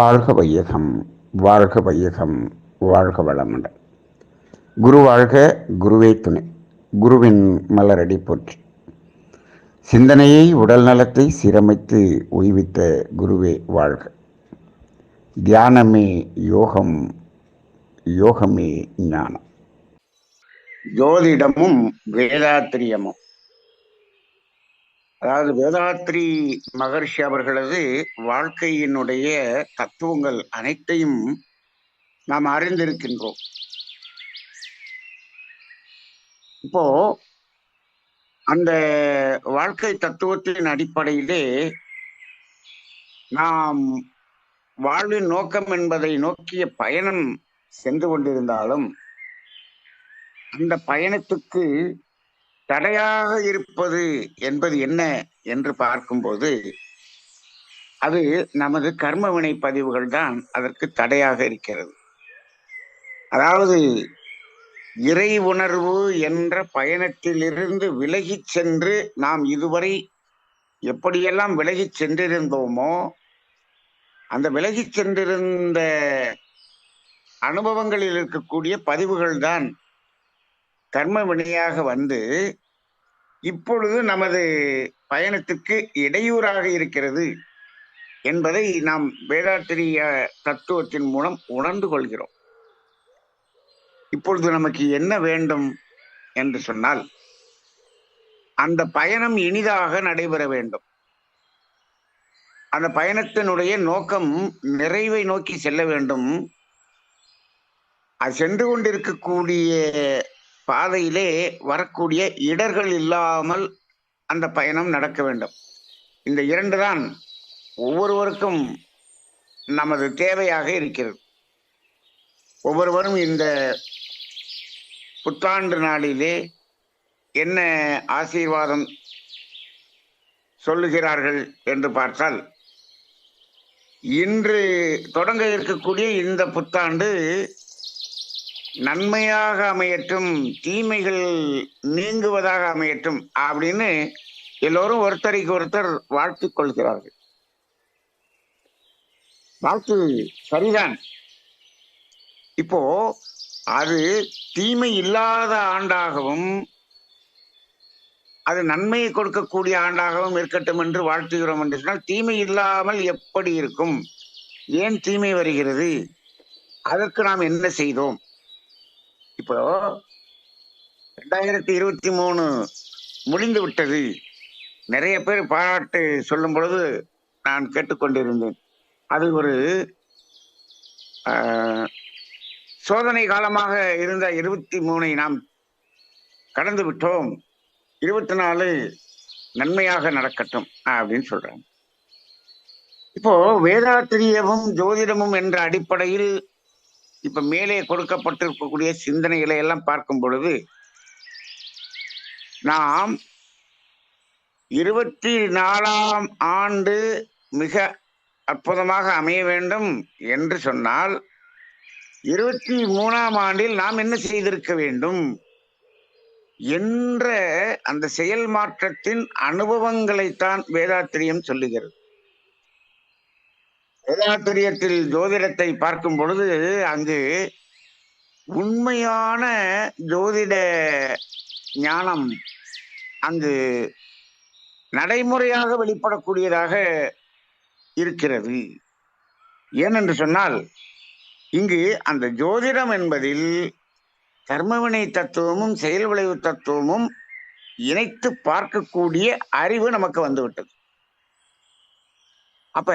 வாழ்க வையகம் வாழ்க வையகம் வாழ்க வளமுடன். குரு வாழ்க குருவே துணை. குருவின் மலரடி போற்றி. சிந்தனையை உடல் நலத்தை சீரமைத்து உய்வித்த குருவே வாழ்க. தியானமே யோகம் யோகமே ஞானம். ஜோதிடமும் வேதாத்திரியமும். அதாவது வேதாத்ரி மகர்ஷி அவர்களது வாழ்க்கையினுடைய தத்துவங்கள் அனைத்தையும் நாம் அறிந்திருக்கின்றோம். இப்போ அந்த வாழ்க்கை தத்துவத்தின் அடிப்படையிலே நாம் வாழ்வின் நோக்கம் என்பதை நோக்கிய பயணம் சென்று கொண்டிருந்தாலும் அந்த பயணத்துக்கு தடையாக இருப்பது என்பது என்ன என்று பார்க்கும்போது அது நமது கர்ம வினை பதிவுகள் தான் அதற்கு தடையாக இருக்கிறது. அதாவது இறை உணர்வு என்ற பயணத்திலிருந்து விலகிச் சென்று நாம் இதுவரை எப்படியெல்லாம் விலகிச் சென்றிருந்தோமோ அந்த விலகிச் சென்றிருந்த அனுபவங்களில் இருக்கக்கூடிய பதிவுகள் தான் கர்ம வினையாக வந்து இப்பொழுது நமது பயணத்திற்கு இடையூறாக இருக்கிறது என்பதை நாம் வேதாத்திரிய தத்துவத்தின் மூலம் உணர்ந்து கொள்கிறோம். இப்பொழுது நமக்கு என்ன வேண்டும் என்று சொன்னால் அந்த பயணம் இனிதாக நடைபெற வேண்டும். அந்த பயணத்தினுடைய நோக்கம் நிறைவை நோக்கி செல்ல வேண்டும். அது சென்று கொண்டிருக்கக்கூடிய பாதையிலே வரக்கூடிய இடர்கள் இல்லாமல் அந்த பயணம் நடக்க வேண்டும். இந்த இரண்டு தான் ஒவ்வொருவருக்கும் நமது தேவையாக இருக்கிறது. ஒவ்வொருவரும் இந்த புத்தாண்டு நாளிலே என்ன ஆசீர்வாதம் சொல்லுகிறார்கள் என்று பார்த்தால் இன்று தொடங்க இருக்கக்கூடிய இந்த புத்தாண்டு நன்மையாக அமையட்டும் தீமைகள் நீங்குவதாக அமையட்டும் அப்படின்னு எல்லோரும் ஒருத்தருக்கு ஒருத்தர் வாழ்த்து கொள்கிறார்கள். வாழ்த்து சரிதான். இப்போ அது தீமை இல்லாத ஆண்டாகவும் அது நன்மையை கொடுக்கக்கூடிய ஆண்டாகவும் இருக்கட்டும் என்று வாழ்த்துகிறோம் என்று சொன்னால் தீமை இல்லாமல் எப்படி இருக்கும்? ஏன் தீமை வருகிறது? அதற்கு நாம் என்ன செய்தோம்? இப்போ ரெண்டாயிரத்தி இருபத்தி மூணு முடிந்து விட்டது. நிறைய பேர் பாராட்டு சொல்லும் பொழுது நான் கேட்டுக்கொண்டிருந்தேன். அது ஒரு சோதனை காலமாக இருந்த இருபத்தி மூணை நாம் கடந்து விட்டோம். இருபத்தி நாலு நன்மையாக நடக்கட்டும் அப்படின்னு சொல்றாங்க. இப்போ வேதாத்திரியமும் ஜோதிடமும் என்ற அடிப்படையில் இப்ப மேலே கொடுக்கப்பட்டிருக்கக்கூடிய சிந்தனைகளை எல்லாம் பார்க்கும் பொழுது நாம் இருபத்தி நாலாம் ஆண்டு மிக அற்புதமாக அமைய வேண்டும் என்று சொன்னால் இருபத்தி மூணாம் ஆண்டில் நாம் என்ன செய்திருக்க வேண்டும் என்ற அந்த செயல் மாற்றத்தின் அனுபவங்களைத்தான் வேதாத்திரியம் சொல்லுகிறது. வேதாத்திரியத்தில் ஜோதிடத்தை பார்க்கும் பொழுது அங்கு உண்மையான ஜோதிட ஞானம் அங்கு நடைமுறையாக வெளிப்படக்கூடியதாக இருக்கிறது. ஏனென்று சொன்னால் இங்கு அந்த ஜோதிடம் என்பதில் கர்மவினை தத்துவமும் செயல் விளைவு தத்துவமும் இணைத்து பார்க்கக்கூடிய அறிவு நமக்கு வந்துவிட்டது. அப்ப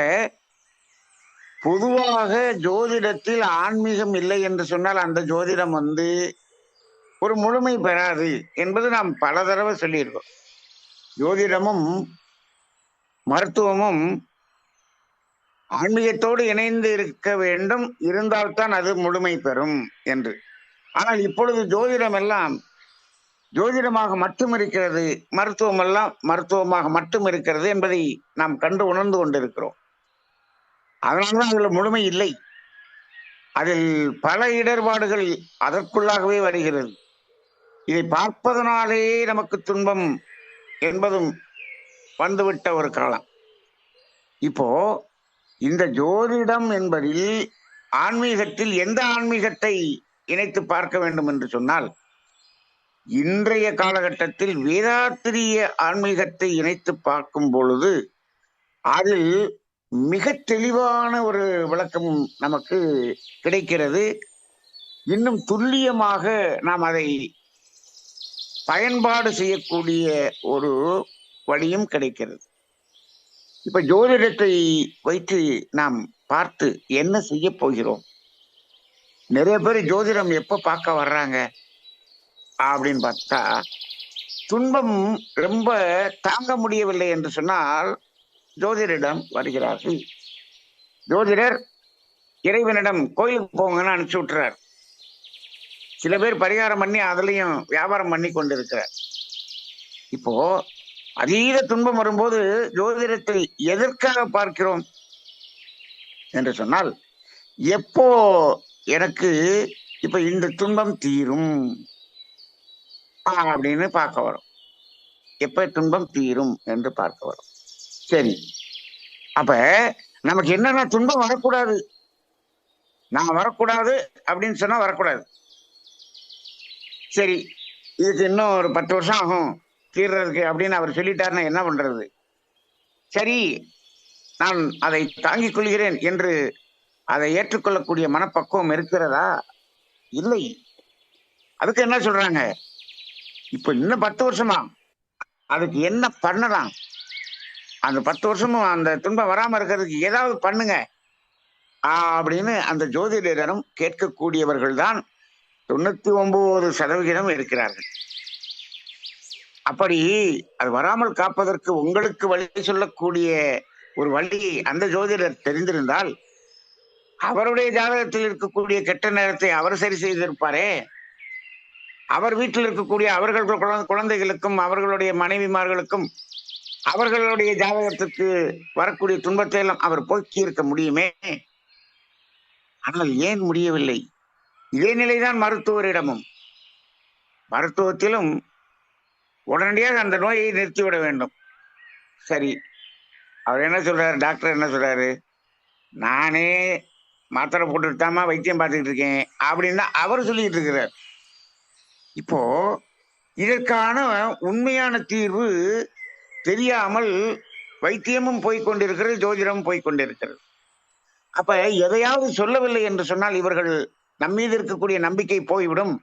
பொதுவாக ஜோதிடத்தில் ஆன்மீகம் இல்லை என்று சொன்னால் அந்த ஜோதிடம் வந்து ஒரு முழுமை பெறாது என்பது நாம் பல தடவை சொல்லியிருக்கோம். ஜோதிடமும் மருத்துவமும் ஆன்மீகத்தோடு இணைந்து இருக்க வேண்டும் இருந்தால்தான் அது முழுமை பெறும் என்று. ஆனால் இப்பொழுது ஜோதிடம் எல்லாம் ஜோதிடமாக மட்டும் இருக்கிறது மருத்துவம் எல்லாம் மருத்துவமாக மட்டும் இருக்கிறது என்பதை நாம் கண்டு உணர்ந்து கொண்டிருக்கிறோம். அதனால்தான் அதில் முழுமை இல்லை. அதில் பல இடர்பாடுகள் அதற்குள்ளாகவே வருகிறது. இதை பார்ப்பதனாலே நமக்கு துன்பம் என்பதும் வந்துவிட்ட ஒரு காலம். இப்போ இந்த ஜோதிடம் என்பதில் ஆன்மீகத்தில் எந்த ஆன்மீகத்தை இணைத்து பார்க்க வேண்டும் என்று சொன்னால் இன்றைய காலகட்டத்தில் வேதாத்திரிய ஆன்மீகத்தை இணைத்து பார்க்கும் பொழுது அதில் மிக தெளிவான ஒரு விளக்கம் நமக்கு கிடைக்கிறது. இன்னும் துல்லியமாக நாம் அதை பயன்பாடு செய்யக்கூடிய ஒரு வழியும் கிடைக்கிறது. இப்ப ஜோதிடத்தை வைத்து நாம் பார்த்து என்ன செய்ய போகிறோம்? நிறைய பேர் ஜோதிடம் எப்ப பார்க்க வர்றாங்க? அப்படின்னு பார்த்தா துன்பம் ரொம்ப தாங்க முடியவில்லை என்று சொன்னால் ஜோதிடரிடம் வருகிறார்கள். ஜோதிடர் இறைவனிடம் கோயிலுக்கு போங்கன்னு அனுப்பிச்சு விட்டுறார். சில பேர் பரிகாரம் பண்ணி அதுலயும் வியாபாரம் பண்ணி கொண்டிருக்கிறார். இப்போ அதீத துன்பம் வரும்போது ஜோதிடத்தை எதற்காக பார்க்கிறோம்? என்று சொன்னால் எப்போ எனக்கு இப்ப இந்த துன்பம் தீரும்? அப்படின்னு பார்க்க வரும். எப்ப துன்பம் தீரும் என்று பார்க்க வரும். சரி. அப்ப நமக்கு என்னன்னா துன்பம் வரக்கூடாது. நான் வரக்கூடாது அப்படின்னு சொன்னா வரக்கூடாது. சரி இதுக்கு இன்னும் ஒரு பத்து வருஷம் ஆகும். தீர்றதுக்கு அப்படின்னு அவர் சொல்லிட்டாருன்னா என்ன பண்றது? சரி நான் அதை தாங்கிக் கொள்கிறேன் என்று அதை ஏற்றுக்கொள்ளக்கூடிய மனப்பக்குவம் இருக்கிறதா? இல்லை. அதுக்கு என்ன சொல்றாங்க? இப்ப இன்னும் பத்து வருஷமா. அதுக்கு என்ன பண்ணலாம்? அந்த பத்து வருஷமும் அந்த துன்பம் வராம இருக்கிறதுக்கு ஏதாவது பண்ணுங்க. அப்படின்னு அந்த ஜோதிடரிடம் கேட்கக்கூடியவர்கள் தான் தொண்ணூத்தி ஒன்பது சதவிகிதம் இருக்கிறார்கள். அப்படி அது வராமல் காப்பதற்கு உங்களுக்கு வழி சொல்லக்கூடிய ஒரு வழி அந்த ஜோதிடர் தெரிந்திருந்தால் அவருடைய ஜாதகத்தில் இருக்கக்கூடிய கெட்ட நேரத்தை அவர் சரி செய்திருப்பாரே. அவர் வீட்டில் இருக்கக்கூடிய அவர்கள் குழந்தைகளுக்கும் அவர்களுடைய மனைவிமார்களுக்கும் அவர்களுடைய ஜாதகத்துக்கு வரக்கூடிய துன்பத்தை எல்லாம் அவர் போக்கி இருக்க முடியுமே? ஆனால் ஏன் முடியவில்லை? இதே நிலைதான் மருத்துவரிடமும். மருத்துவத்திலும் உடனடியாக அந்த நோயை நிறுத்திவிட வேண்டும். சரி. அவர் என்ன சொல்றாரு? டாக்டர் என்ன சொல்றாரு? நானே மாத்திரை போட்டுட்டு தாமா வைத்தியம் பார்த்துக்கிட்டு இருக்கேன் அப்படின்னு தான் அவர் சொல்லிட்டு இருக்கிறார். இப்போ இதற்கான உண்மையான தீர்வு தெரியாமல் வைத்தியமும் போய்கொண்டிருக்கிறது ஜோதிடமும் போய்கொண்டிருக்கிறது அப்ப எதையாவது சொல்லவில்லை என்று சொன்னால் இவர்கள் நம்மீது இருக்கக்கூடிய நம்பிக்கை போய்விடும்.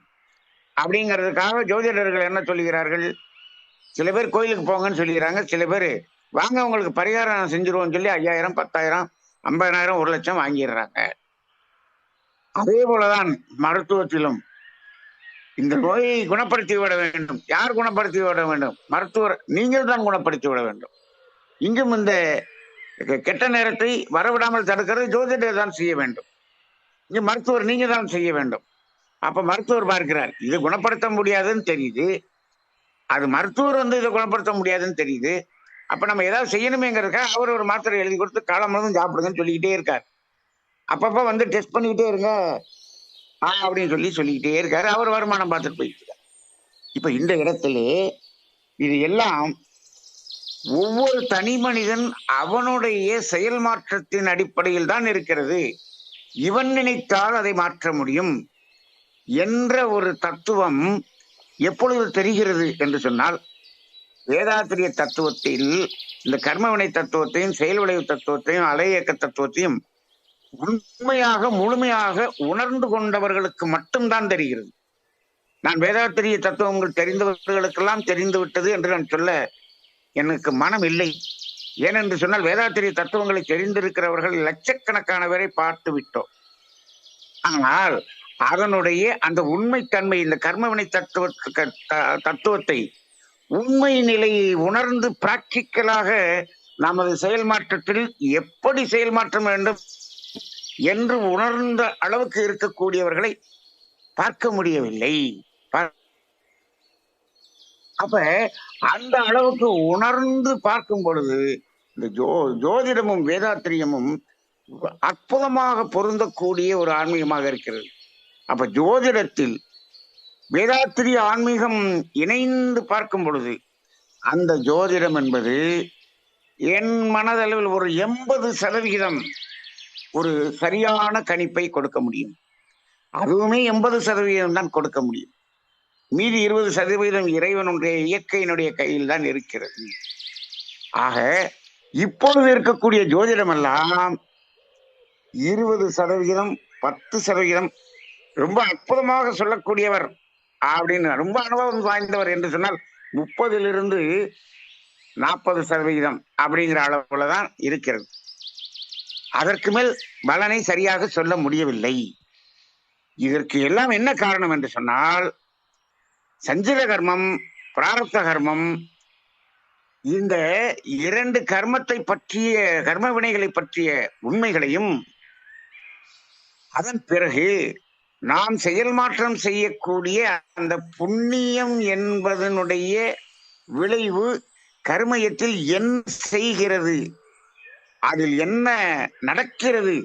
அப்படிங்கிறதுக்காக ஜோதிடர்கள் என்ன சொல்லுகிறார்கள்? சில பேர் கோயிலுக்கு போங்கன்னு சொல்லிக்கிறாங்க சில பேர் வாங்க உங்களுக்கு பரிகாரம் செஞ்சிருவோம்னு சொல்லி ஐயாயிரம் பத்தாயிரம் ஐம்பதாயிரம் ஒரு லட்சம் வாங்கிடுறாங்க. அதே போலதான் மருத்துவத்திலும் இந்த நோயை குணப்படுத்தி விட வேண்டும். யார் குணப்படுத்தி விட வேண்டும்? மருத்துவர் நீங்கள் தான் குணப்படுத்தி விட வேண்டும். இங்கும் இந்த கெட்ட நேரத்தை வரவிடாமல் தடுக்கிறது ஜோதிடர் தான் செய்ய வேண்டும். இங்க மருத்துவர் நீங்க தான் செய்ய வேண்டும். அப்ப மருத்துவர் பார்க்கிறார் இது குணப்படுத்த முடியாதுன்னு தெரியுது. அது மருத்துவர் வந்து இதை குணப்படுத்த முடியாதுன்னு தெரியுது. அப்ப நம்ம ஏதாவது செய்யணுமேங்கிறதுக்காக அவர் ஒரு மாத்திரை எழுதி கொடுத்து காலம் முழுவதும் சாப்பிடுங்கன்னு சொல்லிக்கிட்டே இருக்கார். அப்பப்போ வந்து டெஸ்ட் பண்ணிக்கிட்டே இருங்க. அப்படின்னு சொல்லி சொல்லிக்கிட்டே இருக்காரு. அவர் வருமானம் பார்த்துட்டு போயிட்டு இப்ப இந்த இடத்துல இது எல்லாம் ஒவ்வொரு தனி மனிதன் அவனுடைய செயல் மாற்றத்தின் அடிப்படையில் தான் இருக்கிறது. இவன் நினைத்தால் அதை மாற்ற முடியும் என்ற ஒரு தத்துவம் எப்பொழுது தெரிகிறது என்று சொன்னால் வேதாத்திரிய தத்துவத்தில் இந்த கர்மவினை தத்துவத்தையும் செயல் விளைவு தத்துவத்தையும் அலையக்க தத்துவத்தையும் உண்மையாக முழுமையாக உணர்ந்து கொண்டவர்களுக்கு மட்டும்தான் தெரிகிறது. நான் வேதாத்திரிய தத்துவங்கள் தெரிந்தவர்களுக்கெல்லாம் தெரிந்து விட்டது என்று நான் சொல்ல எனக்கு மனம் இல்லை. ஏனென்று சொன்னால் வேதாத்திரிய தத்துவங்களை தெரிந்திருக்கிறவர்கள் லட்சக்கணக்கான பேரை பார்த்து விட்டோம். ஆனால் அதனுடைய அந்த உண்மைத்தன்மை இந்த கர்மவினை தத்துவ தத்துவத்தை உண்மை நிலையை உணர்ந்து பிராக்டிக்கலாக நமது செயல் மாற்றத்தில் எப்படி செயல் மாற்றம் வேண்டும் என்று உணர்ந்த அளவுக்கு இருக்கக்கூடியவர்களை பார்க்க முடியவில்லை. அப்ப அந்த அளவுக்கு உணர்ந்து பார்க்கும் பொழுது இந்த ஜோ ஜோதிடமும் வேதாத்திரியமும் அற்புதமாக பொருந்தக்கூடிய ஒரு ஆன்மீகமாக இருக்கிறது. அப்ப ஜோதிடத்தில் வேதாத்திரிய ஆன்மீகம் இணைந்து பார்க்கும் பொழுது அந்த ஜோதிடம் என்பது என் மனதளவில் ஒரு எண்பது சதவிகிதம் ஒரு சரியான கணிப்பை கொடுக்க முடியும். அதுவுமே எண்பது சதவீதம் தான் கொடுக்க முடியும். மீதி இருபது சதவீதம் இறைவனுடைய இயற்கையினுடைய கையில் தான் இருக்கிறது. ஆக இப்பொழுது இருக்கக்கூடிய ஜோதிடம் எல்லாம் இருபது சதவிகிதம் பத்து சதவிகிதம் ரொம்ப அற்புதமாக சொல்லக்கூடியவர் அப்படின்னு ரொம்ப அனுபவம் வாய்ந்தவர் என்று சொன்னால் முப்பதிலிருந்து நாற்பது சதவிகிதம் அப்படிங்கிற அளவுல தான் இருக்கிறது. அதற்கு மேல் பலனை சரியாக சொல்ல முடியவில்லை. இதற்கு எல்லாம் என்ன காரணம் என்று சொன்னால் சஞ்சித கர்மம் பிராரப்த கர்மம் இந்த இரண்டு கர்மத்தை பற்றிய கர்ம வினைகளை பற்றிய உண்மைகளையும் அதன் பிறகு நாம் செயல் மாற்றம் செய்யக்கூடிய அந்த புண்ணியம் என்பதனுடைய விளைவு கர்மயத்தில் என்ன செய்கிறது? அதில் என்ன நடக்கிறது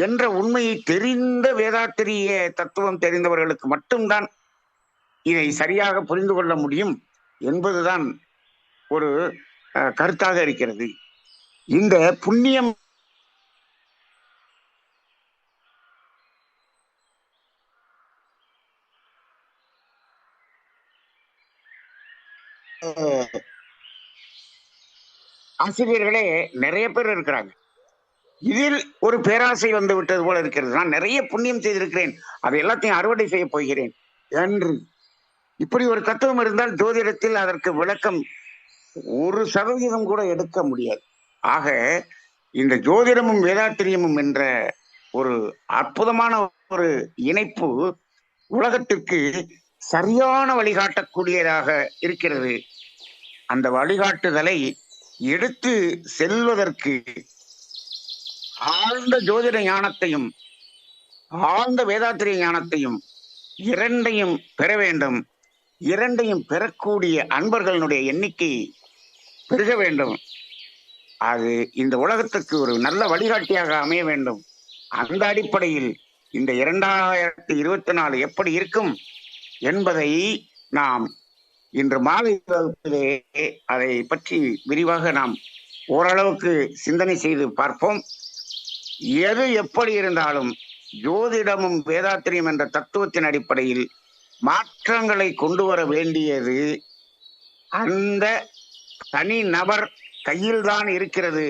என்ற உண்மையை தெரிந்த வேதாத்திரிய தத்துவம் தெரிந்தவர்களுக்கு மட்டும்தான் இதை சரியாக புரிந்து கொள்ள முடியும் என்பதுதான் ஒரு அஹ், கருத்தாக இருக்கிறது. இந்த புண்ணியம் ஆசிரியர்களே நிறைய பேர் இருக்கிறாங்க. இதில் ஒரு பேராசை வந்து விட்டது போல இருக்கிறது. நான் நிறைய புண்ணியம் செய்திருக்கிறேன். அதை எல்லாத்தையும் அறுவடை செய்ய போகிறேன். என்று இப்படி ஒரு தத்துவம் இருந்தால் ஜோதிடத்தில் அதற்கு விளக்கம் ஒரு சதவீதம் கூட எடுக்க முடியாது. ஆக இந்த ஜோதிடமும் வேதாத்திரியமும் என்ற ஒரு அற்புதமான ஒரு இணைப்பு உலகத்திற்கு சரியான வழிகாட்டக்கூடியதாக இருக்கிறது. அந்த வழிகாட்டுதலை எடுத்து செல்வதற்கு ஆழ்ந்த ஜோதிட ஞானத்தையும் ஆழ்ந்த வேதாத்திரிய ஞானத்தையும் இரண்டையும் பெற வேண்டும். இரண்டையும் பெறக்கூடிய அன்பர்களுடைய எண்ணிக்கை பெருக வேண்டும். அது இந்த உலகத்துக்கு ஒரு நல்ல வழிகாட்டியாக அமைய வேண்டும். அந்த அடிப்படையில் இந்த இரண்டாயிரத்தி இருபத்தி நாலு எப்படி இருக்கும் என்பதை நாம் இன்று மாலை வகுப்பிலே அதை பற்றி விரிவாக நாம் ஓரளவுக்கு சிந்தனை செய்து பார்ப்போம். எது எப்படி இருந்தாலும் ஜோதிடமும் வேதாத்திரியம் என்ற தத்துவத்தின் அடிப்படையில் மாற்றங்களை கொண்டு வர வேண்டியது அந்த தனி நபர் கையில்தான் இருக்கிறது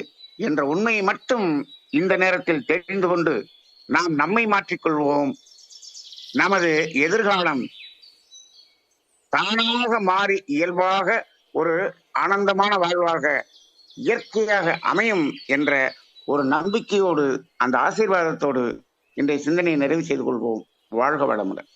என்ற உண்மையை மட்டும் இந்த நேரத்தில் தெரிந்து கொண்டு நாம் நம்மை மாற்றிக்கொள்வோம். நமது எதிர்காலம் தானாக மாறி இயல்பாக ஒரு ஆனந்தமான வாழ்வாக இயற்கையாக அமையும் என்ற ஒரு நம்பிக்கையோடு அந்த ஆசீர்வாதத்தோடு இன்றைய சிந்தனையை நிறைவு செய்து கொள்வோம். வாழ்க வளமுடன்.